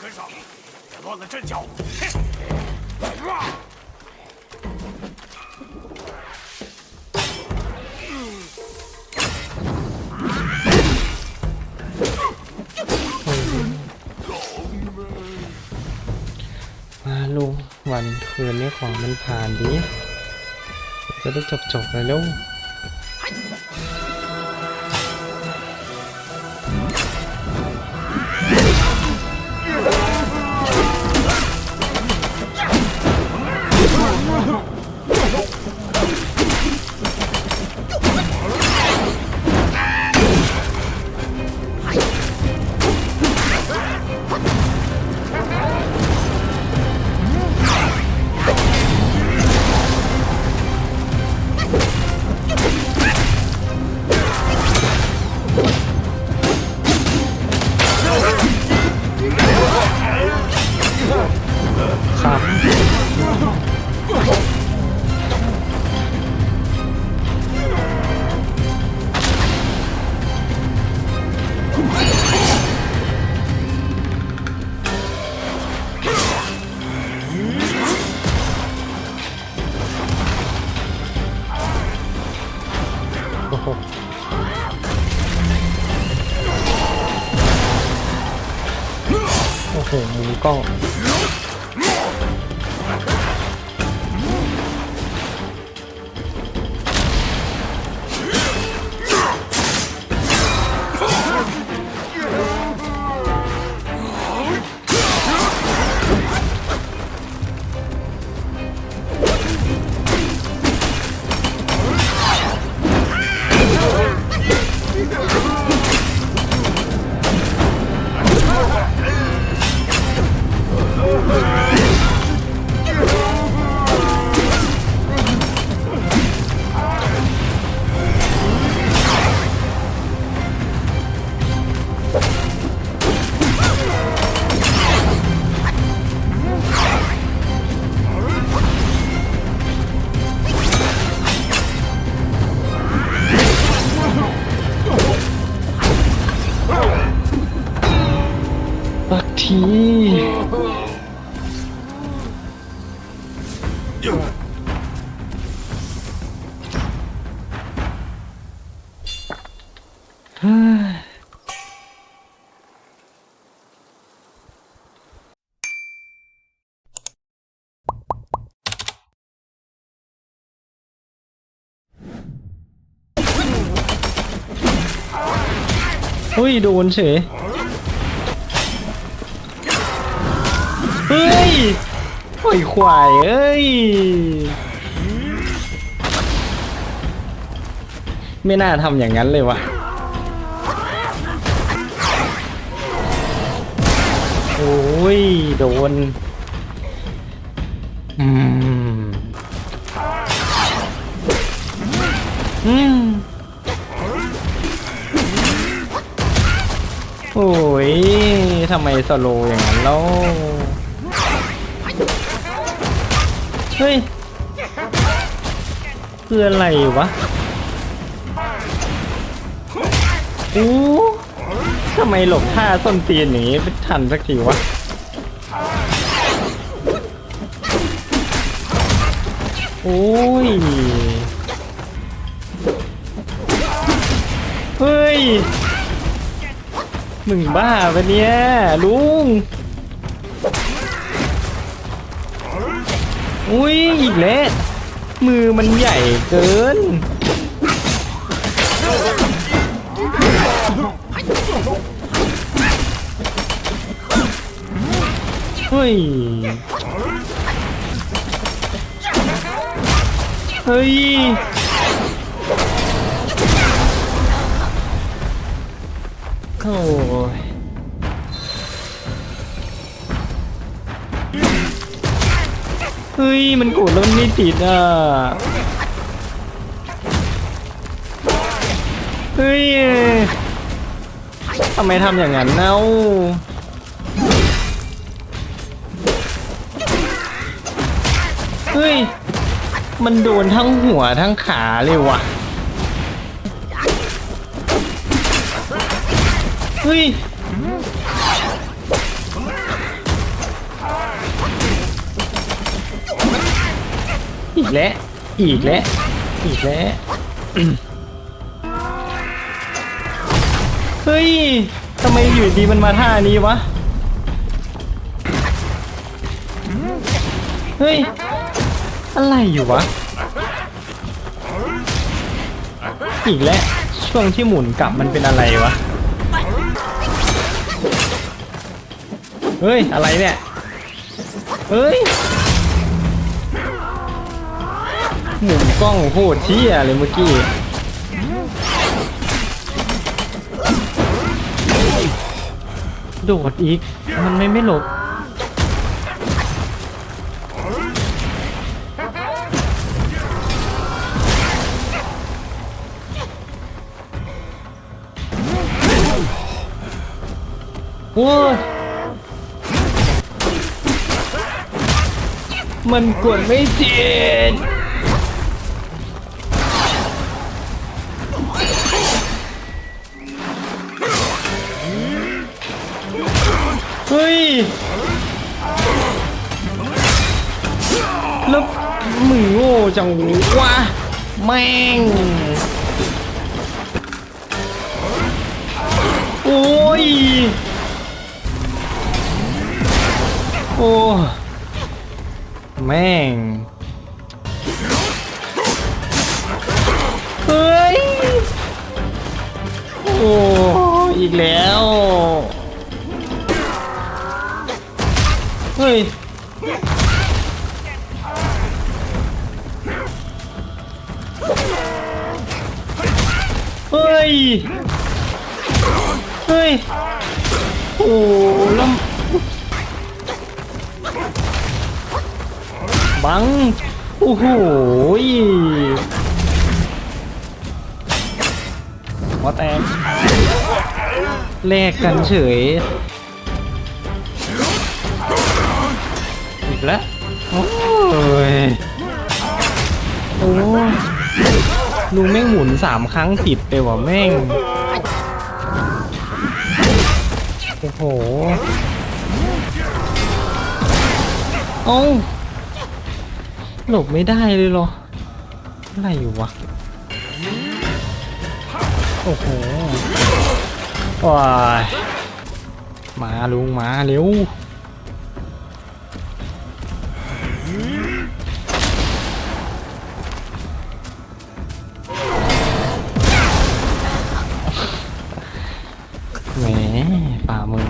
跟上，别乱了阵脚。มาลุงวันคืนนี้ของมันผ่านดี จะได้จบจบเลยลูก โอ้โหโอ้โหมุมกล้อง ทีเฮ้ยอุ้ย โดนเฉย ยโอ้ยควายเอ้ย ไม่น่าทำอย่างนั้นเลยวะโอ้ย โดน อืม อืม โอ้ย ทำไมสโลอย่างนั้นแล้ว เฮ้ย คืออะไรวะอู้ทำไมหลบท่าส้นตีนอย่างงี้ไม่ทันสักทีวะ โอ้ย เฮ้ย มึงบ้าปะเนี่ยลุง อุ้ยอีกแล้วมือมันใหญ่เกินเฮ้ยเฮ้ยโอ้ย เฮ้ย มันกดแล้วมันไม่ติดอะ เฮ้ย ทำไมทำอย่างนั้นเน่าเฮ้ย มันโดนทั้งหัวทั้งขาเลยว่ะ เฮ้ย อีกแล้วอีกแล้วอีกแล้วเฮ้ยทำไมอยู่ดีมันมาท่านี้วะเฮ้ยอะไรอยู่วะอีกแล้วช่วงที่หมุนกลับมันเป็นอะไรวะเฮ้ยอะไรเนี่ยเฮ้ย หมุนกล้องโคตรเที่ยเลยเมื่อกี้โดดอีก มันไม่ไม่หลบโอ้ยมันกดไม่เฮ้ย แล้วมึงโง่จังวะแม่ง โอ้ย โอ้ แม่ง เฮ้ย โอ้ อีกแล้ว ฮ้ยเฮ้ย เฮ้ย โอ้แล้วบัง โอ้โหยหัวแตกแลกกันเฉย กแล้ว โอ้ย โอ้ลุงแม่งหมุนสามครั้งติดไปว่ะแม่ง โอ้โหเอ้าหลบไม่ได้เลยเหรอ อะไรอยู่วะ โอ้โหว้ายมาลุงมาเร็ว แหมป่ามึง